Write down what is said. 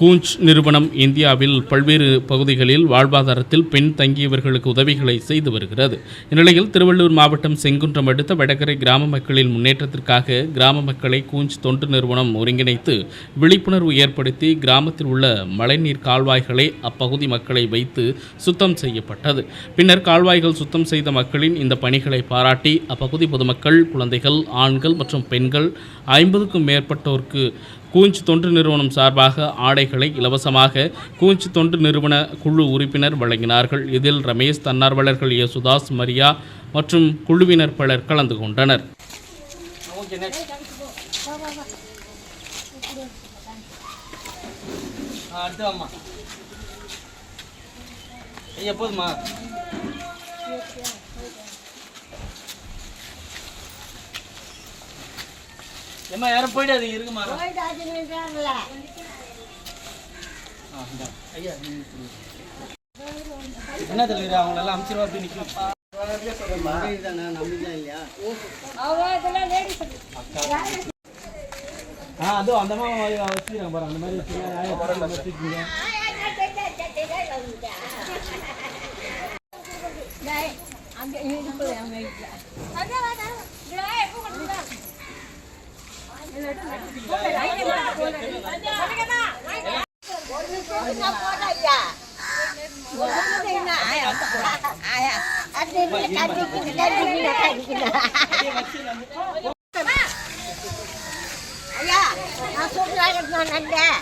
கூஞ்ச் நிறுவனம் இந்தியாவில் பல்வேறு பகுதிகளில் வாழ்வாதாரத்தில் பெண் தங்கியவர்களுக்கு உதவிகளை செய்து வருகிறது. இந்நிலையில் திருவள்ளூர் மாவட்டம் செங்குன்றம் அடுத்த வடகரை கிராம மக்களின் முன்னேற்றத்திற்காக கிராம மக்களை கூஞ்ச் தொண்டு நிறுவனம் ஒருங்கிணைத்து விழிப்புணர்வு ஏற்படுத்தி கிராமத்தில் உள்ள மழைநீர் கால்வாய்களை அப்பகுதி மக்களை வைத்து சுத்தம் செய்யப்பட்டது. பின்னர் கால்வாய்கள் சுத்தம் செய்த மக்களின் இந்த பணிகளை பாராட்டி அப்பகுதி பொதுமக்கள் குழந்தைகள் ஆண்கள் மற்றும் பெண்கள் ஐம்பதுக்கும் மேற்பட்டோருக்கு கூஞ்ச் தொண்டு நிறுவனம் சார்பாக ஆடைகளை இலவசமாக கூஞ்ச் தொண்டு நிறுவன குழு உறுப்பினர் வழங்கினார்கள். இதில் ரமேஷ் தன்னார்வலர்கள் யேசுதாஸ் மரியா மற்றும் குழுவினர் பலர் கலந்து கொண்டனர். ஐயா போதுமா யாரும் போயிடாது இருக்குமா ஆ, இந்தா. ஐயா நீங்க கொடுங்க. என்ன தெரியுது அவங்க எல்லாம் அமிச்சிருவா அப்படி ஆ அதுவும் அந்த மாதிரி பாரு அந்த மாதிரி வச்சுக்கிறேன் வச்சுக்கோங்க ஐயா நான் சொல்றாங்க நான் நன்றேன்